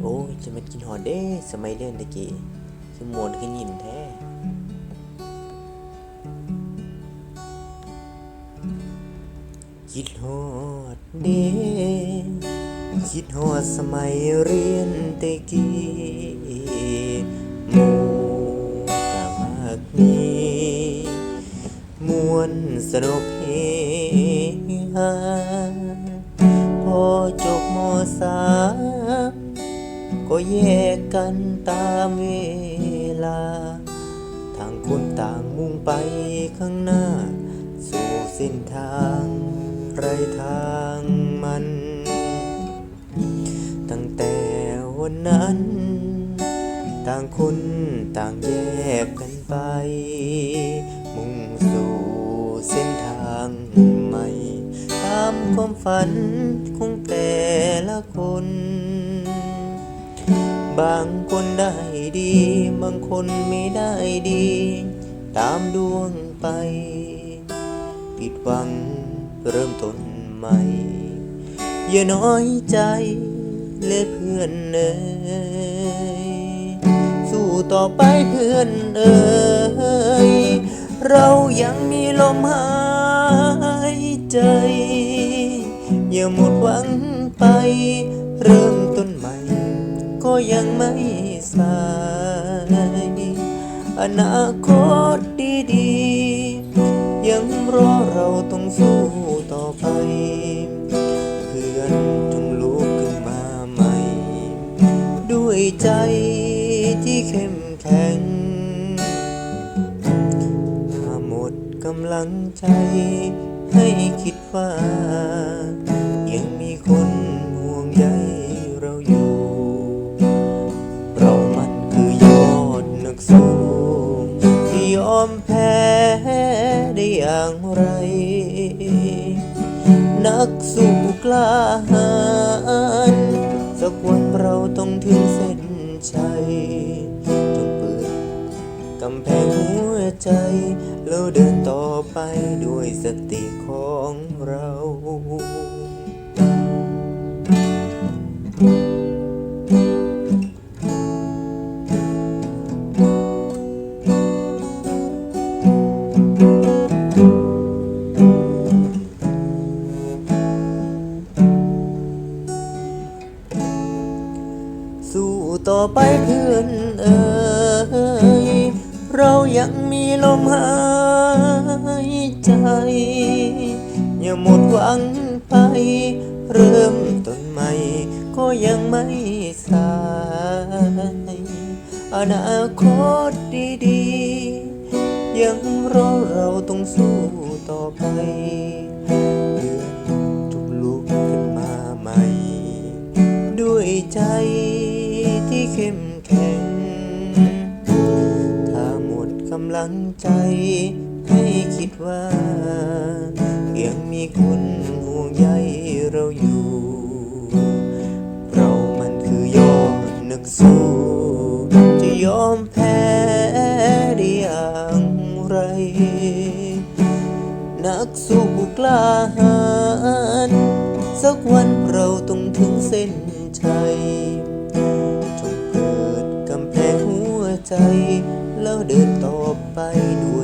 โอ้ยจะมากินหอดเด้สมัยเรียนตะกี้คือมวนคือยินแท้คิดฮอดเด้คิดฮอดสมัยเรียนตะกี้มู่กะมากมีมวนสนุกเฮฮาพอจบมสาม ก็แยกกันตามเวลา ต่างคนต่างมุ่งไปข้างหน้า สู่เส้นทางไรทางมัน ตั้งแต่วันนั้น ต่างคนต่างแยกกันไป มุ่งสู่เส้นทางใหม่ ตามความฝันของแต่ละคน บางคนได้ดี บางคนไม่ได้ดี ตามดวงไป ผิดหวังเริ่มต้นใหม่ อย่าน้อยใจเลยเพื่อนเอ่ยสู้ต่อไปเพื่อนเอ่ยเรายังมีลมหายใจ อย่าหมดหวังไปเริ่ม ยังไม่สายอนาคตดีๆ ยังรอเราต้องสู้ต่อไปเพื่อนจงลุกขึ้นมาใหม่ ด้วยใจที่เข้มแข็งถ้าหมดกำลังใจให้คิดว่า กสู้ที่ยอมแพ้ได้อย่างไร นักสู้กล้าหาญสักวันเราต้องถึงเส้นชัยจงเปิดกำแพงหัวใจ แล้วเดินต่อไปด้วยสติของเรา ต่อไปเพื่อนเอ่ยเรายังมีลมหายใจ อย่าหมดหวังไป เริ่มต้นใหม่ ก็ยังไม่สายอนาคตดีๆ ยังรอเราต้องสู้ต่อไปำลังใจให้คิดว่ายังมีคนห่วงใยเราอยู่ เรามันคือยอดนักสู้ จะยอมแพ้ได้อย่างไร นักสู้กล้าหาญสักวันเราต้องถึงเส้นชัยจงเปิดกำแพงหัวใจ ไปด้วย